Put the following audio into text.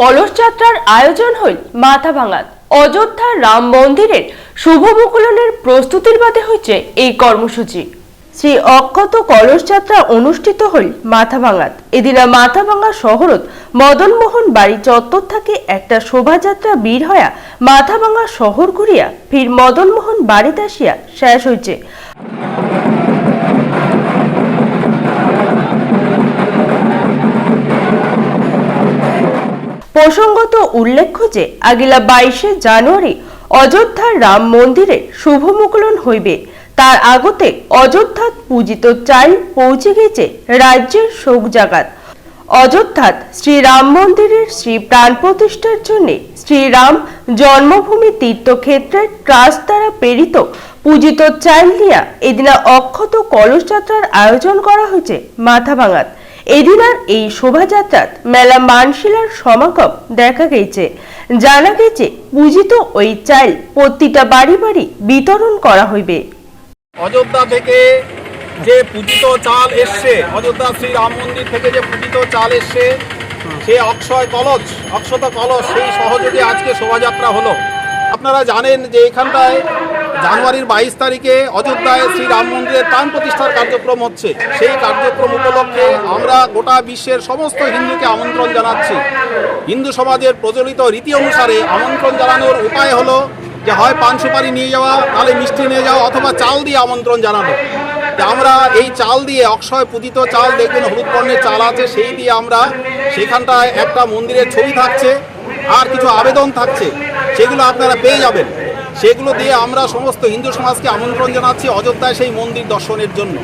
কলস যাত্রার আয়োজন হইল মাথা ভাঙাত অযোধ্যার রাম মন্দিরের শুভ মুকুলনের প্রস্তুতির বাদে হয়েছে এই কর্মসূচি। শ্রী অক্ষত কলস যাত্রা অনুষ্ঠিত হইল মাথা ভাঙাত এদিনা মাথা ভাঙা শহরত মদনমোহন বাড়ি চত্বর থেকে একটা শোভাযাত্রা বীর হয়া মাথা ভাঙা শহর ঘুরিয়া ফির মদনমোহন বাড়িতে আসিয়া শেষ হয়েছে প্রসঙ্গত উল্লেখ্য যে, আগিলা বাইশে জানুয়ারি অযোধ্যার রাম মন্দিরে শুভ মুকুলন হইবে। তার আগতে অযোধ্যাত পূজিত চাইল পৌঁছে গেছে রাজ্যের শোক জাগাত। অযোধ্যাত শ্রীরাম মন্দিরের শ্রী প্রাণ প্রতিষ্ঠার জন্য শ্রীরাম জন্মভূমি তীর্থক্ষেত্রের ট্রাস্ট দ্বারা প্রেরিত পূজিত চাইল দিয়া এদিনা অক্ষত কলস যাত্রার আয়োজন করা হয়েছে মাথা ভাঙাত এদিনার এই শোভাযাত্রাত মেলা মানশিলার সমাগম দেখা গেছে। জানা গেছে, পূজিত ওই চাইল প্রতিটা বাড়ি বাড়ি বিতরণ করা হইবে। অযোধ্যা থেকে যে পূজিত চাল এসছে, অযোধ্যা শ্রী রাম মন্দির থেকে যে পূজিত চাল এসছে, সে অক্ষয় কলস, অক্ষত কলস, সেই সহযোগে আজকে শোভাযাত্রা হলো। আপনারা জানেন যে এখানটায় জানুয়ারির বাইশ তারিখে অযোধ্যায় শ্রী রাম মন্দিরের প্রাণ প্রতিষ্ঠার কার্যক্রম হচ্ছে। সেই কার্যক্রম উপলক্ষে আমরা গোটা বিশ্বের সমস্ত হিন্দুকে আমন্ত্রণ জানাচ্ছি। হিন্দু সমাজের প্রচলিত রীতি অনুসারে আমন্ত্রণ জানানোর উপায় হলো যে হয় পান সুপারি নিয়ে যাওয়া নাহলে মিষ্টি নিয়ে যাওয়া অথবা চাল দিয়ে আমন্ত্রণ জানানো। আমরা এই চাল দিয়ে অক্ষয় পূজিত চাল, দেখবেন হলুদ বর্ণের চাল আছে, সেই দিয়ে আমরা সেখানটায় একটা মন্দিরের ছবি থাকছে। আর কিছু আবেদন থাকছে, সেগুলো আপনারা পেয়ে যাবেন। সেগুলো দিয়ে আমরা সমস্ত হিন্দু সমাজকে আমন্ত্রণ জানাচ্ছি অযোধ্যায় সেই মন্দির দর্শনের জন্য।